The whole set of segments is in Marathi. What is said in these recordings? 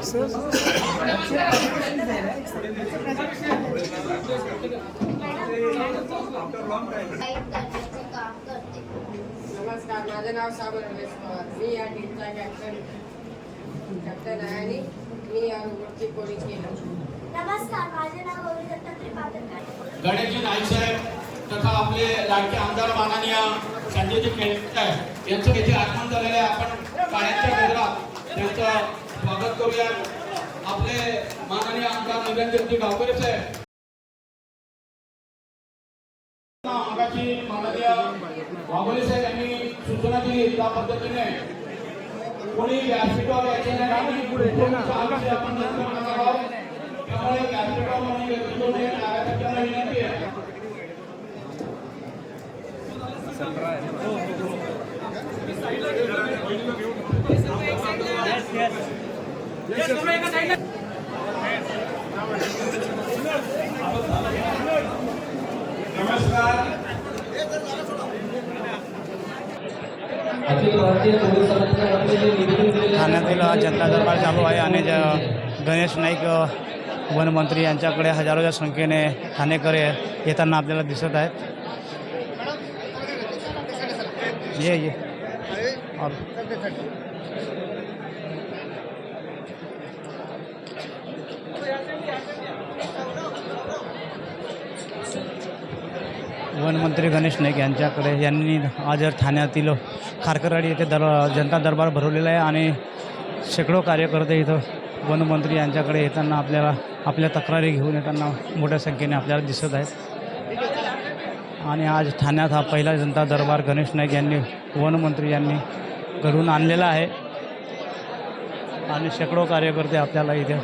करते नमस्कार माझं नाव साबर रमेश पवार मी या टीमचा कॅप्टन कॅप्टन आहे आणि मी या गोष्टी कोणी केलं. नमस्कार माझे नाव गौरी दत्तात्रय पाटणकर गणेशजी नाईक साहेब तथा आपले लाडके आमदार माननीय संजयजी खेळकर यांचं इथे आगमन झालेलं आहे. आपण काळ्यांच्या गजरात त्यांचं करूया आपले माननीय आमदार निरंजनजी गावकरे साहेब. मागाशी माननीय वाघोले साहेब यांनी सूचना दिली त्या पद्धतीने. कोणी व्यासपीठावर यायचे नाही. आणि आपण नंतर करणार आहोत. त्यामुळे व्यासपीठावर कोणी व्यक्ती कोणी कार्यकर्त्यांना विनंती आहे. नमस्कार ठाण्यातील जनता दरबार चालू आहे आणि ज- गणेश नाईक वनमंत्री यांच्याकडे हजारोच्या संख्येने ठाणेकर येताना आपल्याला दिसत आहेत. ये ये. वनमंत्री गणेश नाईक यांच्याकडे यांनी आज ठाण्यातील खारकरवाडी येथे दर जनता दरबार भरवलेला आहे आणि शेकडो कार्यकर्ते इथं वनमंत्री यांच्याकडे येताना आपल्याला आपल्या तक्रारी घेऊन येताना मोठ्या संख्येने आपल्याला दिसत आहेत. आणि आज ठाण्यात हा पहिला जनता दरबार गणेश नाईक यांनी वनमंत्री यांनी घडून आणलेला आहे. आणि शेकडो कार्यकर्ते आपल्याला इथे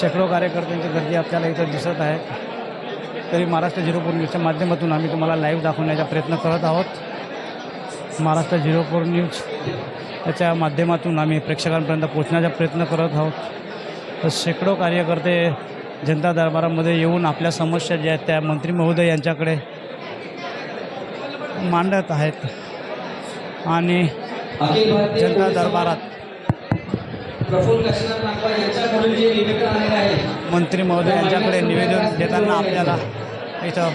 शेकडो कार्यकर्त्यांची गर्दी आपल्याला इथं दिसत आहे. तरी महाराष्ट्र झिरो फोर न्यूजच्या माध्यमातून आम्ही तुम्हाला लाईव्ह दाखवण्याचा प्रयत्न करत आहोत. महाराष्ट्र झिरो फोर न्यूज याच्या माध्यमातून आम्ही प्रेक्षकांपर्यंत पोहोचण्याचा प्रयत्न करत आहोत. तर शेकडो कार्यकर्ते जनता दरबारामध्ये येऊन आपल्या समस्या ज्या आहेत त्या मंत्री महोदय यांच्याकडे मांडत आहेत. आणि जनता दरबारात प्रफुल्ल काशीनाथ यांच्याकडून जे निवेदन आलेलं आहे. मंत्री महोदय यांच्याकडे निवेदन देताना आपल्याला इथं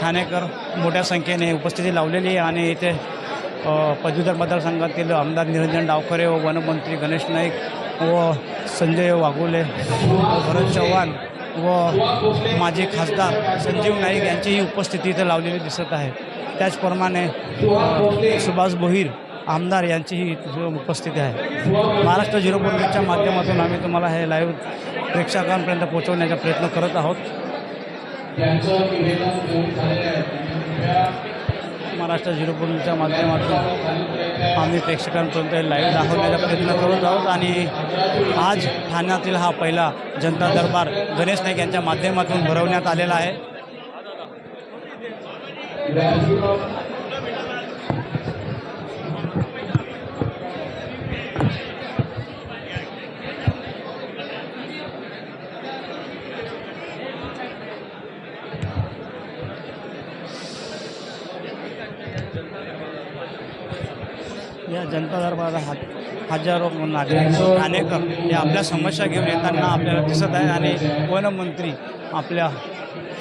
ठाणेकर मोठ्या संख्येने उपस्थिती लावलेली आहे आणि इथे पदवीधर मतदारसंघातील आमदार निरंजन डावखरे व वनमंत्री गणेश नाईक व संजय वाघोले व भरत चव्हाण व माजी खासदार संजीव नाईक यांचीही उपस्थिती इथं लावलेली दिसत आहे. त्याचप्रमाणे सुभाष भोईर आमदार यांचीही उपस्थिती आहे. महाराष्ट्र झिरो पॉईंटच्या माध्यमातून आम्ही तुम्हाला हे लाईव्ह प्रेक्षकांपर्यंत पोहोचवण्याचा प्रयत्न करत आहोत. महाराष्ट्र झिरो पॉईंटच्या माध्यमातून आम्ही प्रेक्षकांपर्यंत लाईव्ह दाखवण्याचा प्रयत्न करत आहोत आणि आज ठाण्यातील हा पहिला जनता दरबार गणेश नाईक यांच्या माध्यमातून भरवण्यात आलेला आहे. या जनता दरबारात हा हजारो नागरिक ठाणेकर या आपल्या समस्या घेऊन येताना आपल्याला दिसत आहे आणि वनमंत्री आपल्या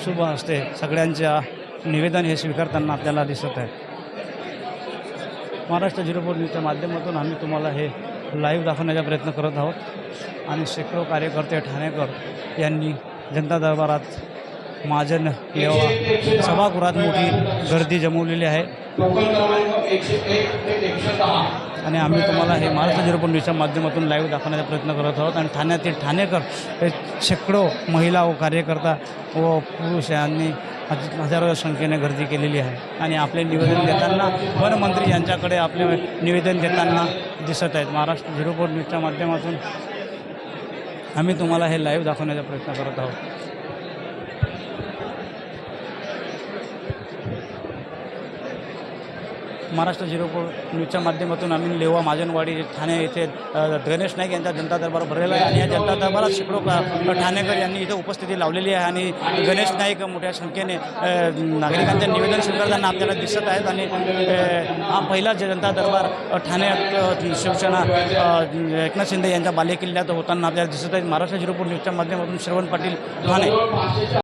शुभ हस्ते सगळ्यांच्या निवेदन हे स्वीकारताना आपल्याला दिसत आहे महाराष्ट्र झिरो फोर न्यूजच्या माध्यमातून आम्ही तुम्हाला हे लाईव्ह दाखवण्याचा प्रयत्न करत आहोत. आणि शेकडो कार्यकर्ते ठाणेकर यांनी जनता दरबारात महाजन मेवा सभागृहात मोठी गर्दी जमवलेली आहे. टोकन क्रमांक एकशे एक ते एकशे दहा. आणि आम्ही तुम्हाला हे महाराष्ट्र झिरो न्यूजच्या माध्यमातून लाईव्ह दाखवण्याचा प्रयत्न करत आहोत. आणि ठाण्यातील ठाणेकर हे शेकडो महिला व कार्यकर्ता व पुरुष यांनी हजारो संख्येने गर्दी केलेली आहे. आणि आपले निवेदन देताना वनमंत्री यांच्याकडे आपले निवेदन देताना दिसत आहेत. महाराष्ट्र झिरो न्यूजच्या माध्यमातून आम्ही तुम्हाला हे लाईव्ह दाखवण्याचा प्रयत्न करत आहोत. महाराष्ट्र झिरो न्यूजच्या माध्यमातून आम्ही लेवा माजनवाडी ठाणे येथे गणेश नाईक यांचा जनता दरबार भरलेला आहे आणि या जनता दरबारात शेकडो ठाणेकर यांनी इथं उपस्थिती लावलेली आहे आणि गणेश नाईक मोठ्या संख्येने नागरिकांचे नागरिकांच्या निवेदन स्वीकारताना आपल्याला दिसत आहेत आणि हा पहिला जनता दरबार ठाण्यात शिवसेना एकनाथ शिंदे यांच्या बालेकिल्ल्यात होताना आपल्याला दिसत आहेत. महाराष्ट्र झिरोपूर न्यूजच्या माध्यमातून श्रवण पाटील ठाणे.